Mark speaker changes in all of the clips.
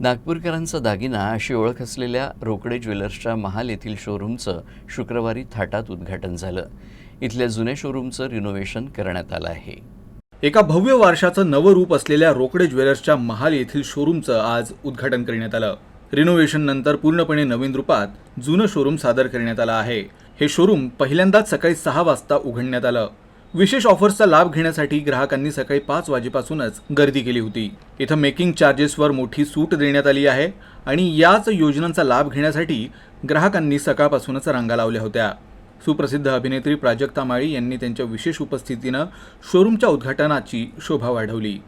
Speaker 1: नागपूरकरांचा दागिना अशी ओळख असलेल्या रोकडे ज्वेलर्सच्या महाल येथील शोरूमचं शुक्रवारी थाटात उद्घाटन झालं. इथल्या जुन्या शोरूमचं रिनोव्हेशन करण्यात आलं आहे.
Speaker 2: एका भव्य वारशाचं नवं रूप असलेल्या रोकडे ज्वेलर्सच्या महाल येथील शोरूमचं आज उद्घाटन करण्यात आलं. रिनोव्हेशन नंतर पूर्णपणे नवीन रूपात जुनं शोरूम सादर करण्यात आलं आहे. हे शोरूम पहिल्यांदाच सकाळी सहा वाजता उघडण्यात आलं. विशेष ऑफर्सचा लाभ घेण्यासाठी ग्राहकांनी सकाळी पाच वाजेपासूनच गर्दी केली होती. इथं मेकिंग चार्जेसवर मोठी सूट देण्यात आली आहे आणि याच योजनांचा लाभ घेण्यासाठी ग्राहकांनी सकाळपासूनच रांगा लावल्या होत्या. सुप्रसिद्ध अभिनेत्री प्राजक्ता माळी यांनी त्यांच्या विशेष उपस्थितीनं शोरूमच्या उद्घाटनाची शोभा वाढवली.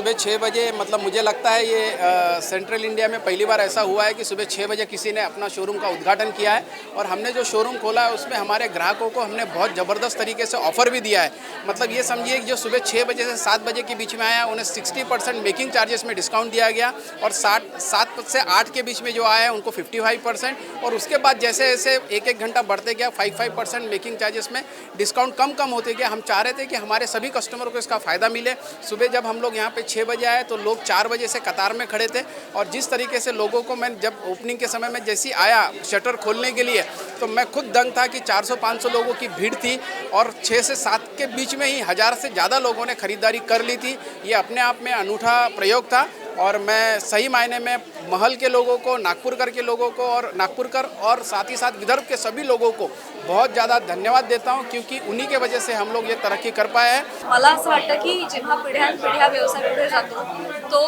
Speaker 3: सुबह छः बजे मतलब मुझे लगता है ये अ, सेंट्रल इंडिया में पहली बार ऐसा हुआ है कि सुबह छः बजे किसी ने अपना शोरूम का उद्घाटन किया है और हमने जो शोरूम खोला है उसमें हमारे ग्राहकों को हमने बहुत ज़बरदस्त तरीके से ऑफ़र भी दिया है। मतलब ये समझिए कि जो सुबह छः बजे से सात बजे के बीच में आया उन्हें सिक्सटी परसेंट मेकिंग चार्जेस में डिस्काउंट दिया गया और सात सात से आठ के बीच में जो आया उनको फिफ्टी फाइव परसेंट और उसके बाद जैसे जैसे एक एक घंटा बढ़ते गया five five percent making charges में डिस्काउंट कम कम होते गया। हम चाह रहे थे कि हमारे सभी कस्टमरों को इसका फ़ायदा मिले। सुबह जब हम लोग यहाँ पे छः बजे आए तो लोग चार बजे से कतार में खड़े थे और जिस तरीके से लोगों को मैं जब ओपनिंग के समय में जैसी आया शटर खोलने के लिए तो मैं खुद दंग था कि 400-500 लोगों की भीड़ थी और छः से सात के बीच में ही हज़ार से ज़्यादा लोगों ने ख़रीदारी कर ली थी। ये अपने आप में अनूठा प्रयोग था। और मैं सही मायने में महल के लोगों को नागपुरकर के लोगों को और नागपुरकर और साथ ही साथ विदर्भ के सभी लोगों को बहुत ज़्यादा धन्यवाद देता हूँ क्योंकि उन्हीं के वजह से हम लोग ये तरक्की कर पाए हैं।
Speaker 4: मला असं वाटतं की जेव्हा पिढ्यानपिढ्या व्यवसाय पुढे जातो तो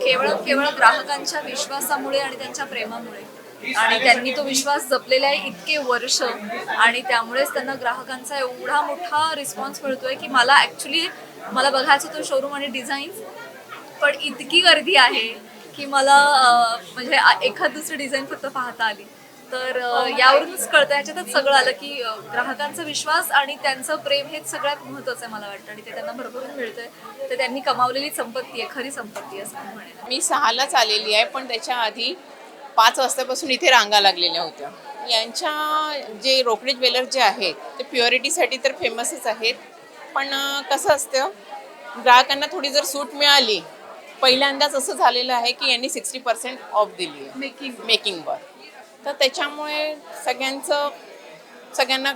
Speaker 4: केवळ केवळ ग्राहकांच्या विश्वासामुळे आणि त्यांच्या प्रेमामुळे. आणि त्यांनी तो विश्वास जपलेला आहे इतके वर्ष आणि त्यामुळेच त्यांना ग्राहकांचा एवढा मोठा रिस्पॉन्स मिळतोय की मला ॲक्च्युली मला बघायचं होतं शोरूम आणि डिझाईन्स पण इतकी गर्दी आहे की मला म्हणजे एखाद दुसरी डिझाईन फक्त पाहता आली. तर यावरूनच कळतं ह्याच्यातच सगळं आलं की ग्राहकांचा विश्वास आणि त्यांचं प्रेम हेच सगळ्यात महत्त्वाचं आहे मला वाटतं. आणि ते त्यांना भरभरून मिळतंय. तर त्यांनी कमावलेली संपत्ती आहे खरी संपत्ती असं म्हणे म्हणेन.
Speaker 5: मी सहालाच आलेली आहे पण त्याच्या आधी पाच वाजतापासून इथे रांगा लागलेल्या होत्या. यांच्या जे रोकडे ज्वेलर जे आहेत ते प्युअरिटीसाठी तर फेमसच आहेत. पण कसं असतं ग्राहकांना थोडी जर सूट मिळाली पहिल्यांदाच असं झालेलं आहे की यांनी सिक्स्टी पर्सेंट ऑफ दिली आहे.
Speaker 4: मेकिंग
Speaker 5: मेकिंगवर. तर त्याच्यामुळे सगळ्यांचं सगळ्यांना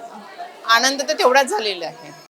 Speaker 5: आनंद तर तेवढाच झालेला आहे.